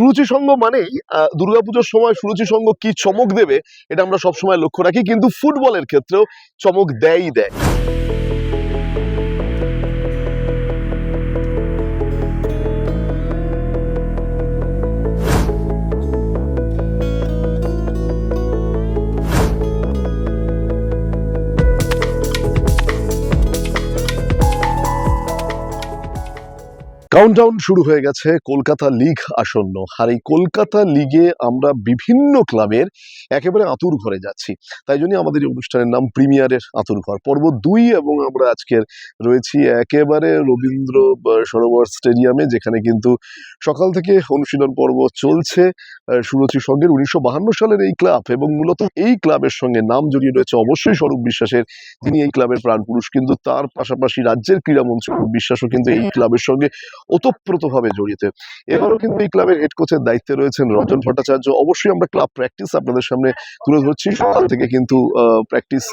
সুরুচি সঙ্গ মানেই দুর্গাপুজোর সময় সুরুচি সঙ্গ কি চমক দেবে, এটা আমরা সবসময় লক্ষ্য রাখি, কিন্তু ফুটবলের ক্ষেত্রেও চমক দেয়ই দেয়। কাউন্টডাউন শুরু হয়ে গেছে কলকাতা লিগ আসন্ন। আর এই কলকাতা লিগে আমরা বিভিন্ন ক্লাবের একেবারে আতুর ঘরে যাচ্ছি। তাই জন্য আমাদের এই অনুষ্ঠানের নাম প্রিমিয়ারের আতুর ঘর। পর্ব দুই এবং আমরা আজকের রয়েছি একেবারে রবীন্দ্র সরোবর স্টেডিয়ামে যেখানে কিন্তু সকাল থেকে অনুশীলন পর্ব চলছে। আহ, সুরুচি সঙ্গের উনিশশো বাহান্ন সালের এই ক্লাব এবং মূলত এই ক্লাবের সঙ্গে নাম জড়িয়ে রয়েছে অবশ্যই স্বরূপ বিশ্বাসের। তিনি এই ক্লাবের প্রাণপুরুষ কিন্তু তার পাশাপাশি রাজ্যের ক্রীড়ামন্ত্রী বিশ্বাসও কিন্তু এই ক্লাবের সঙ্গে ওতপ্রোতভাবে জড়িত। এবারও কিন্তু এই ক্লাবের হেড কোচের দায়িত্বে রয়েছেন রঞ্জন ভট্টাচার্য। অবশ্যই আমরা ক্লাব প্র্যাকটিস আপনাদের সামনে তুলে ধরছি সকাল থেকে কিন্তু প্র্যাকটিস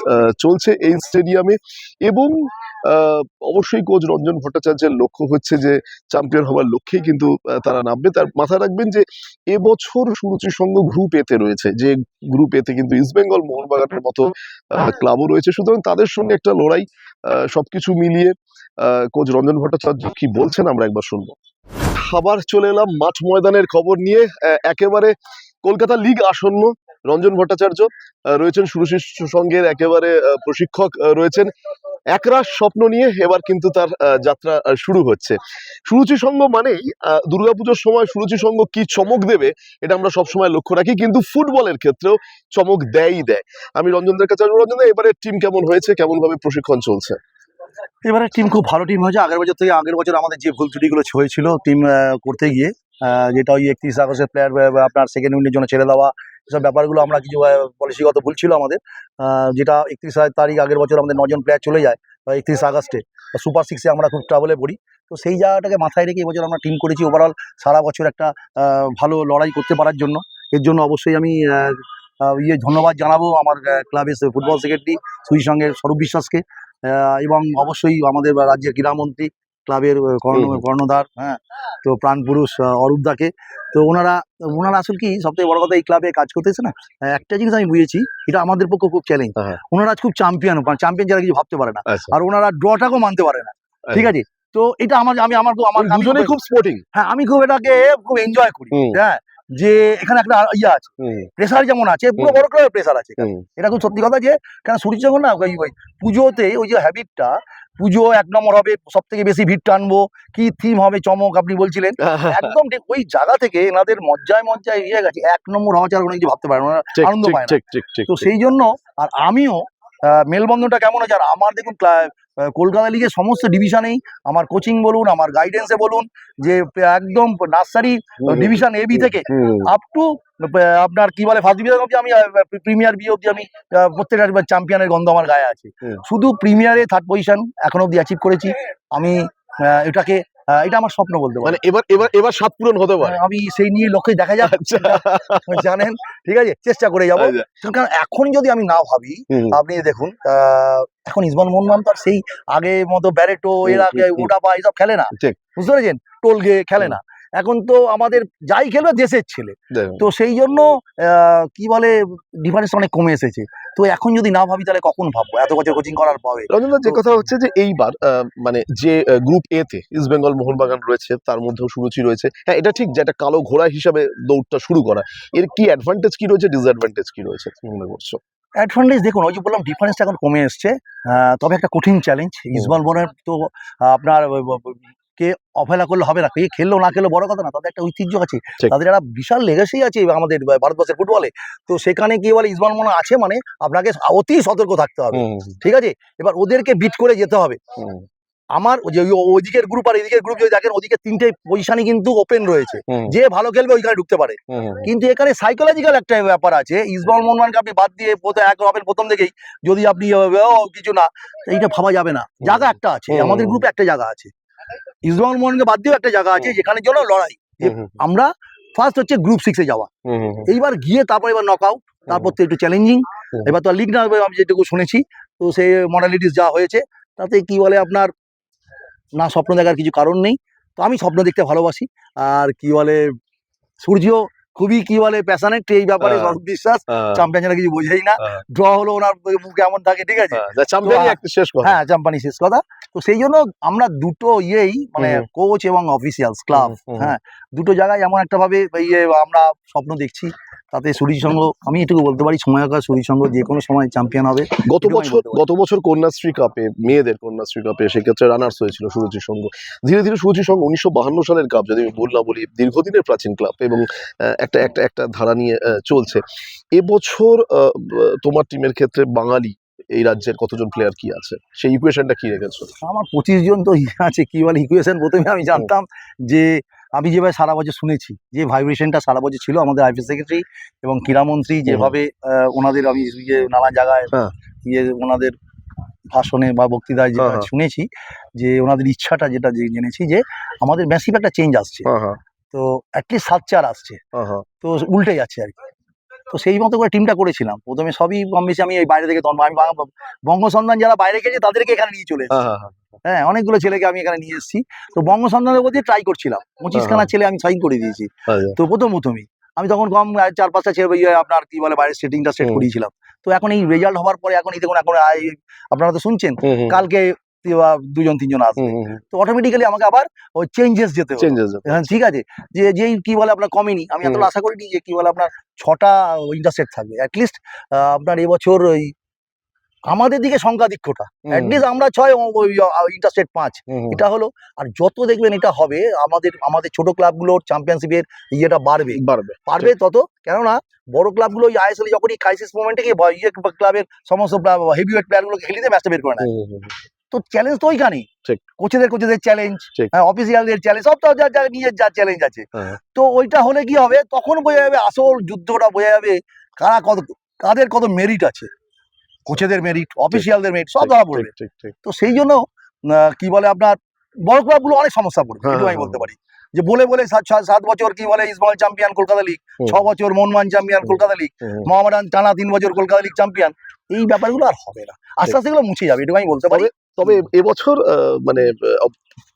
চলছে এই স্টেডিয়ামে এবং অবশ্যই কোচ রঞ্জন ভট্টাচার্যের লক্ষ্য হচ্ছে যে চ্যাম্পিয়ন হওয়ার লক্ষ্যেই কিন্তু তারা নামবে। তার মাথায় রাখবেন যে, এবছর সুরুচি সংঘ গ্রুপ এতে রয়েছে। যে গ্রুপ এতে কিন্তু ইস্টবেঙ্গল মোহনবাগানের মতো ক্লাবও রয়েছে। সুতরাং তাদের সঙ্গে একটা লড়াই সবকিছু মিলিয়ে কোচ রঞ্জন ভট্টাচার্য কি বলছেন আমরা একবার শুনব। আবার চলে এলাম মাঠ ময়দানের খবর নিয়ে। একেবারে কলকাতা লিগ আসন্ন রঞ্জন ভট্টাচার্য রয়েছেন সুরুচির সঙ্গের একেবারে প্রশিক্ষক রয়েছেন। একরাশ স্বপ্ন নিয়ে এবার কিন্তু তার যাত্রা শুরু হচ্ছে। সুরুচি সঙ্গ মানেই দুর্গাপুজোর সময় সুরুচি সঙ্গ কি চমক দেবে, এটা আমরা সবসময় লক্ষ্য রাখি, কিন্তু ফুটবলের ক্ষেত্রেও চমক দেয়ই দেয়। আমি রঞ্জনদের কাছে রঞ্জন এবারে টিম কেমন হয়েছে কেমন ভাবে প্রশিক্ষণ চলছে? এবারে টিম খুব ভালো টিম হয়েছে। আগের বছর থেকে আগের বছর আমাদের যে ভুল ত্রুটিগুলো হয়েছিল টিম করতে গিয়ে যেটা ওই একত্রিশ আগস্টের প্লেয়ার আপনার সেকেন্ড উইন্ডের জন্য ছেড়ে দেওয়া, এসব ব্যাপারগুলো আমরা কিছু পলিসিগত ভুল ছিল আমাদের। যেটা একত্রিশ তারিখ আগের বছর আমাদের নজন প্লেয়ার চলে যায় একত্রিশ আগস্টে। সুপার সিক্সে আমরা খুব ট্রাভেলে পড়ি। তো সেই জায়গাটাকে মাথায় রেখে এবছর আমরা টিম করেছি ওভারঅল সারা বছর একটা ভালো লড়াই করতে পারার জন্য। এর জন্য অবশ্যই আমি ইয়ে ধন্যবাদ জানাব আমার ক্লাবের ফুটবল সেক্রেটারি সুই সঙ্গে স্বরূপ বিশ্বাসকে। এবং অবশ্যই আমাদের রাজ্যের ক্রীড়ামন্ত্রী ক্লাবের কর্ণ কর্ণধার হ্যাঁ তো প্রাণপুরুষ অরূপদাকে তো ওনারা ওনারা আসলে কি সবথেকে বড় কথা এই ক্লাবে কাজ করতেছে না একটা জিনিস আমি বুঝেছি এটা আমাদের পক্ষে খুব চ্যালেঞ্জ হ্যাঁ। ওনারা আজ খুব চ্যাম্পিয়ন চ্যাম্পিয়ন যারা কিছু ভাবতে পারে না। আচ্ছা। আর ওনারা ড্রটাকেও মানতে পারে না। ঠিক আছে? তো এটা আমার আমি আমার আমার আমি খুব- খুব স্পোর্টিং হ্যাঁ আমি খুব এটাকে খুব এনজয় করি। হ্যাঁ যে এখানে একটা ইয়ে আছে। প্রেসার যেমন আছে পুরো। বড় ক্লাবের প্রেসার আছে এটা খুব সত্যি কথা যে কেন সূর্য যখন না ওই ওই পুজোতে ওই যে হ্যাবিটটা পুজো এক নম্বর হবে সব থেকে বেশি ভিড় টানবো কি থিম হবে চমক আপনি বলছিলেন। একদম ঠিক ওই জায়গা থেকে এনাদের মজ্জায় মজ্জায় ইয়ে গেছে। এক নম্বর হওয়া ছাড়া কোনো কিছু ভাবতে পারে না আনন্দ পায় তো সেই জন্য আর আমিও মেলবন্ধনটা কেমন আছে আর আমার দেখুন কলকাতা লিগের সমস্ত ডিভিশনেই আমার কোচিং বলুন আমার গাইডেন্সে বলুন যে একদম নার্সারি। ডিভিশন এবি থেকে আপ টু আপনার কি বলে ফার্স্ট ডিভিশন অব্দি আমি প্রিমিয়ার বি অব্দি আমি প্রত্যেকটা চ্যাম্পিয়নের গন্ধ আমার গায়ে আছে। শুধু প্রিমিয়ারে থার্ড পজিশন এখন অব্দি অ্যাচিভ করেছি আমি এটাকে এটা আমার স্বপ্ন বলতে মানে এবার এবার এবার সাত পূরণ হতে পারে। আমি সেই নিয়ে লক্ষ্যে দেখা যাক। আচ্ছা। জানেন ঠিক আছে? চেষ্টা করে যাব। আচ্ছা। কারণ এখন যদি আমি না ভাবি আপনি দেখুন আহ, এখন ইসমাল মোহনবাগান তো আর সেই আগে মতো ব্যারেটো এর আগে হুম। ওটাপা এসব খেলে না। বুঝতে পেরেছেন? টোলগে খেলে না। এখন তো আমাদের যাই খেলবে দেশের ছেলে। তো সেই জন্য আহ, কি বলে ডিফারেন্স অনেক কমে এসেছে। তো এখন যদি না ভাবি তাহলে কখন ভাববো? এত বছর কোচিং করার পরে। রঞ্জনদা যে কথা হচ্ছে যে এইবার মানে যে গ্রুপ এ তে ইস্ট বেঙ্গল মোহনবাগান রয়েছে তার মধ্যেও সুরুচি রয়েছে। হ্যাঁ এটা ঠিক যে একটা কালো ঘোড়া হিসাবে দৌড়টা শুরু করা। এর কি অ্যাডভান্টেজ কি রয়েছে ডিসঅ্যাডভান্টেজ কি রয়েছে তুমি মনে করছ? অ্যাডভান্টেজ দেখুন ওই যে বললাম ডিফারেন্সটা এখন কমে এসছে। তবে একটা কঠিন চ্যালেঞ্জ ইসমাল বোনের তো আপনার কে অবহেলা করলে হবে না কে খেললো না খেললো বড় কথা না তাদের একটা ঐতিহ্য আছে। তাদের একটা বিশাল লেগেসি আছে আমাদের ভারতবর্ষের ফুটবলে তো সেখানে কি বলে ইসমাল মনে আছে মানে আপনাকে অতি সতর্ক থাকতে হবে। ঠিক আছে? এবার ওদেরকে বিট করে যেতে হবে। আমার ওই যে ওইদিকের গ্রুপ আর এদিকের গ্রুপ যদি দেখেন ওদিকে তিনটে পজিশনই কিন্তু ওপেন রয়েছে। যে ভালো খেলবে ওইখানে ঢুকতে পারে। কিন্তু এখানে সাইকোলজিক্যাল একটা ব্যাপার আছে। ইসবল মোহনবানকে আপনি বাদ দিয়ে প্রথমে এক হবেন প্রথম থেকেই যদি আপনি কিছু না এইটা ভাবা যাবে না। জায়গা একটা আছে। আমাদের গ্রুপে একটা জায়গা আছে। ইসবল মোহনকে বাদ দিয়েও একটা জায়গা আছে যেখানে জন্য লড়াই। আমরা ফার্স্ট হচ্ছে গ্রুপ সিক্সে যাওয়া। এইবার গিয়ে তারপর এবার নক আউট তারপর তো একটু চ্যালেঞ্জিং এবার তো লিগ না আমি যেটুকু শুনেছি তো সেই মডালিটিস যা হয়েছে তাতে কি বলে আপনার না স্বপ্ন দেখার কিছু কারণ নেই। তো আমি স্বপ্ন দেখতে ভালোবাসি। আর কি বলে সূর্য খুবই কি বলে প্যাশনেট এই ব্যাপারে হ্যাঁ। বিশ্বাস হ্যাঁ, চ্যাম্পিয়ন কিছু বোঝেই না। হ্যাঁ। ড্র হলো ওনার মুখ এমন থাকে ঠিক আছে? হ্যাঁ, একটা শেষ কথা। তো সেই জন্য আমরা দুটো ইয়েই মানে কোচ এবং অফিসিয়ালস ক্লাব। হ্যাঁ দুটো জায়গায় এমন একটা ভাবে ইয়ে আমরা স্বপ্ন দেখছি। তাতে সূর্য সংঘ আমি এটুকু বলতে পারি সময়কার সূর্য সংঘ যে কোনো সময় চ্যাম্পিয়ন হবে। গত বছর গত বছর কন্যাশ্রী কাপে মেয়েদের কন্যাশ্রী কাপে সেক্ষেত্রে রানার্স হয়েছিল সুরুচি সঙ্গ। ধীরে ধীরে সুরুচি সংঘ উনিশশো বাহান্ন সালের কাপ যদি আমি ভুল না বলি দীর্ঘদিনের প্রাচীন ক্লাব এবং একটা একটা একটা ধারা নিয়ে চলছে। এবছর আহ, তোমার টিমের ক্ষেত্রে বাঙালি এই রাজ্যের কতজন প্লেয়ার কি আছে? সেই ইকুয়েশনটা কি রেখেছো? আমার পঁচিশ জন তো ইয়ে আছে কি বলে ইকুয়েশন প্রথমে আমি জানতাম যে আমি যেভাবে সারা বছর শুনেছি যে ভাইব্রেশনটা সারা বছর ছিল আমাদের আইপি সেক্রেটারি এবং ক্রীড়ামন্ত্রী যেভাবে ওনাদের আমি ইয়ে নানা জায়গায় হ্যাঁ। ইয়ে ওনাদের ভাষণে বা বক্তৃতায় যেটা হ্যাঁ, হ্যাঁ। শুনেছি যে ওনাদের ইচ্ছাটা যেটা যে জেনেছি যে আমাদের ম্যাসিভ একটা চেঞ্জ আসছে। তো অ্যাটলিস্ট সাত চার আসছে। তো উল্টে যাচ্ছে আর কি। তো সেই মতো করে টিমটা করেছিলাম। প্রথমে সবই কম বেশি আমি এই বাইরে থেকে আমি বঙ্গ সন্ধান যারা বাইরে গেছে তাদেরকে এখানে নিয়ে চলে এসেছি। হ্যাঁ হ্যাঁ হ্যাঁ। অনেকগুলো ছেলেকে আমি এখানে নিয়ে এসেছি। তো বঙ্গ সন্ধানের মধ্যে ট্রাই করছিলাম। পঁচিশখানা ছেলে আমি সাইন করে দিয়েছি। হ্যাঁ। তো প্রথম প্রথমই। আমি তখন কম চার পাঁচটা ছেলে ইয়ে আপনার কি বলে বাইরের সেটিংটা সেট করিয়েছিলাম। তো এখন এই রেজাল্ট হওয়ার পরে এখন এই দেখুন এখন আপনারা তো শুনছেন হুম, কালকে আহ, দুজন তিনজন আসবে। তো অটোমেটিক্যালি আমাকে আবার ওই চেঞ্জেস যেতে হবে। হ্যাঁ ঠিক আছে? যে যেই কি বলে আপনার কমেনি আমি এত আশা করিনি যে কি বলে আপনার ছটা ইন্টারসেট থাকবে। অ্যাটলিস্ট আপনার এবছর ওই আমাদের দিকে সংখ্যাধিক্যটা অ্যাটলিস্ট আমরা ছয় ইন্টারসেট পাঁচ। এটা হলো আর যত দেখবেন এটা হবে আমাদের আমাদের ছোট ক্লাবগুলোর চ্যাম্পিয়নশিপের ইয়েটা বাড়বে। বাড়বে। পারবে তত। কেননা বড় ক্লাবগুলো ওই আইএসএল যখনই ক্রাইসিস মোমেন্টে গিয়ে ব- ইয়ে ক্লাবের সমস্ত হেভিওয়েট প্লেয়ারগুলোকে দিয়ে ম্যাচটা বের করে নেয়। হুম। তো চ্যালেঞ্জ তো ওইখানেই। ঠিক। কোচেদের কোচেদের চ্যালেঞ্জ অফিসিয়ালদের চ্যালেঞ্জ সব তো যা যা নিজের যা চ্যালেঞ্জ আছে। হ্যাঁ। তো ওইটা হলে কি হবে? তখন বোঝা যাবে আসল যুদ্ধটা বোঝা যাবে কারা কত কাদের কত মেরিট আছে। কোচেদের মেরিট অফিসিয়ালদের মেরিট সব ধরা পড়বে। তো সেই জন্য কি বলে আপনার বড় ক্লাবগুলো অনেক সমস্যা পড়বে হ্যাঁ, আমি হ্যাঁ, বলতে পারি। যে বলে বলে সাত বছর কি বলে ইসমাইল চ্যাম্পিয়ন কলকাতা লিগ ছ বছর মনমান চ্যাম্পিয়ন কলকাতা লিগ হুম, হুম। মোহামেডান টানা তিন বছর কলকাতা লিগ চ্যাম্পিয়ন এই ব্যাপারগুলো আর হবে না। আস্তে আস্তে এগুলো মুছে যাবে এটুকু আমি বলতে পারি। তবে এবছর আহ, মানে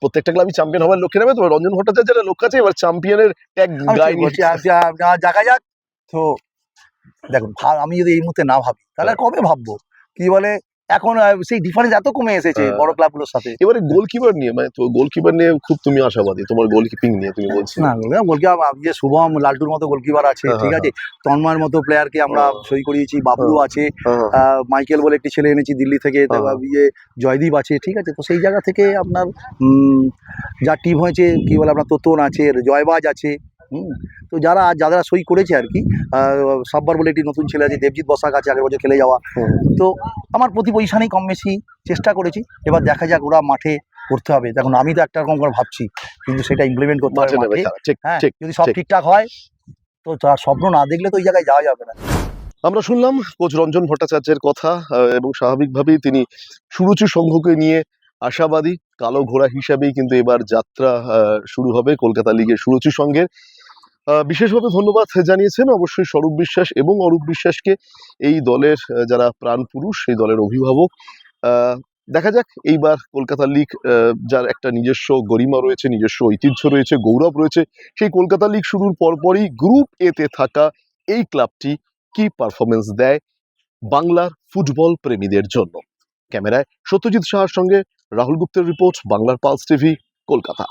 প্রত্যেকটা ক্লাবই চ্যাম্পিয়ন হওয়ার লক্ষ্যে নেবে। তবে রঞ্জন ভট্টাচার্যের লক্ষ্য আছে এবার চ্যাম্পিয়নের ট্যাগ গায়ে দেখা যাক। তো দেখুন আমি যদি এই মুহূর্তে না ভাবি তাহলে আর কবে ভাববো? কি বলে এখন সেই ডিফারেন্স এত কমে এসেছে হ্যাঁ। বড় ক্লাবগুলোর সাথে। এবারে গোলকিপার নিয়ে মানে তো গোলকিপার নিয়ে খুব তুমি আশাবাদী। তোমার গোলকিপিং নিয়ে তুমি বলছো না গোলকিপার যে শুভম লালটুর মতো গোলকিপার আছে হ্যাঁ, ঠিক আছে? তন্ময়ের মতো প্লেয়ারকে আমরা হ্যাঁ। সই করিয়েছি বাবলু আছে হ্যাঁ, মাইকেল বলে একটি ছেলে এনেছি দিল্লি থেকে হ্যাঁ। ইয়ে জয়দীপ আছে ঠিক আছে? তো সেই জায়গা থেকে আপনার যা টিম হয়েছে কি বলে আপনার তোতন আছে জয়বাজ আছে তো যারা যারা সই করেছে আর কি সাব্বার বলে একটি নতুন ছেলে আছে দেবজিৎ বসাক আছে আগের বছর খেলে যাওয়া। তো আমার প্রতি পজিশনেই কম বেশি চেষ্টা করেছি এবার দেখা যাক ওরা মাঠে করতে হবে। দেখুন আমি তো একটা রকম করে ভাবছি কিন্তু সেটা ইমপ্লিমেন্ট করতে হবে হ্যাঁ যদি সব ঠিকঠাক হয় তো তার স্বপ্ন না দেখলে তো ওই জায়গায় যাওয়া যাবে না। আমরা শুনলাম কোচ রঞ্জন ভট্টাচার্যের কথা এবং স্বাভাবিকভাবেই তিনি সুরুচি সংঘকে নিয়ে আশাবাদী কালো ঘোড়া হিসাবেই কিন্তু এবার যাত্রা শুরু হবে কলকাতা লিগের সুরুচি সংঘের। বিশেষভাবে ধন্যবাদ জানিয়েছেন অবশ্যই স্বরূপ বিশ্বাস এবং অরূপ বিশ্বাসকে এই দলের যারা প্রাণ পুরুষ, সেই দলের অভিভাবক। দেখা যাক, এইবার কলকাতা লিগ যার একটা নিজস্ব গরিমা রয়েছে, নিজস্ব ঐতিহ্য রয়েছে, গৌরব রয়েছে, সেই কলকাতা লিগ শুরুর পরপরই গ্রুপ এতে থাকা এই ক্লাবটি কি পারফরমেন্স দেয় বাংলার ফুটবল প্রেমীদের জন্য? ক্যামেরায় সত্যজিৎ সাহার সঙ্গে রাহুল গুপ্তের রিপোর্ট, বাংলার পালস টিভি, কলকাতা।